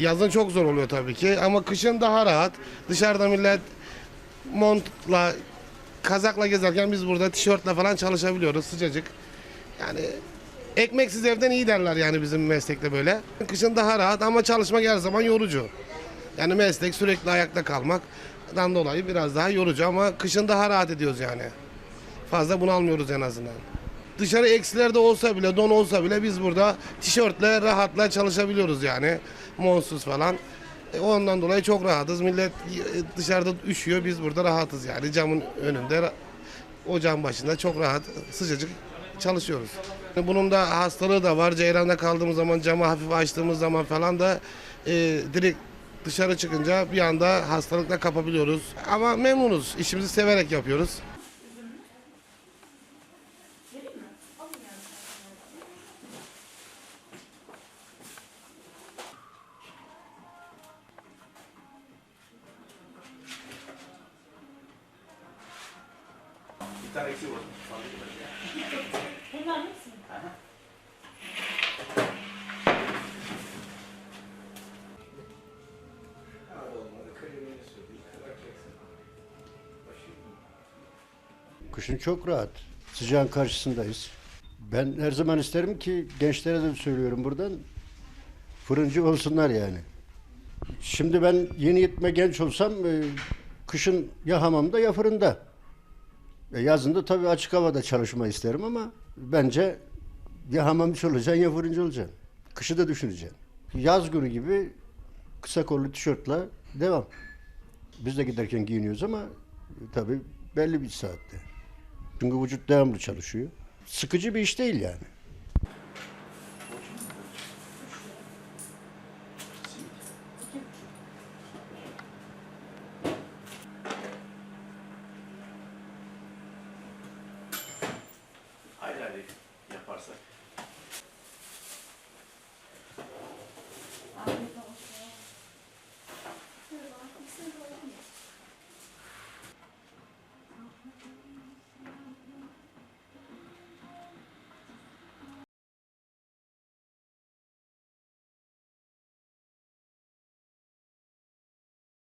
Yazın çok zor oluyor tabii ki ama kışın daha rahat. Dışarıda millet montla, kazakla gezerken biz burada tişörtle falan çalışabiliyoruz sıcacık. Yani ekmeksiz evden iyi derler yani bizim meslekte böyle. Kışın daha rahat ama çalışmak her zaman yorucu. Yani meslek sürekli ayakta kalmaktan dolayı biraz daha yorucu ama kışın daha rahat ediyoruz yani. Fazla bunalmıyoruz en azından. Dışarı eksilerde olsa bile, don olsa bile biz burada tişörtle rahatla çalışabiliyoruz yani. Monsuz falan. E, ondan dolayı çok rahatız. Millet e, dışarıda üşüyor, biz burada rahatız yani. Camın önünde, ra- o cam başında çok rahat, sıcacık çalışıyoruz. Bunun da hastalığı da var. Ceyran'da kaldığımız zaman, camı hafif açtığımız zaman falan da e, direkt dışarı çıkınca bir anda hastalıkla kapabiliyoruz. Ama memnunuz. İşimizi severek yapıyoruz. Bunlar hepsi mi? Kışın çok rahat. Sıcağın karşısındayız. Ben her zaman isterim ki gençlere de söylüyorum buradan fırıncı olsunlar yani. Şimdi ben yeni yetme genç olsam e, kışın ya hamamda ya fırında. E, yazında tabii açık havada çalışma isterim ama bence ya hamamcı olacaksın ya fırıncı olacaksın. Kışı da düşüneceksin. Yaz günü gibi kısa kollu tişörtle devam. Biz de giderken giyiniyoruz ama tabii belli bir saatte. Çünkü vücut devamlı çalışıyor. Sıkıcı bir iş değil yani.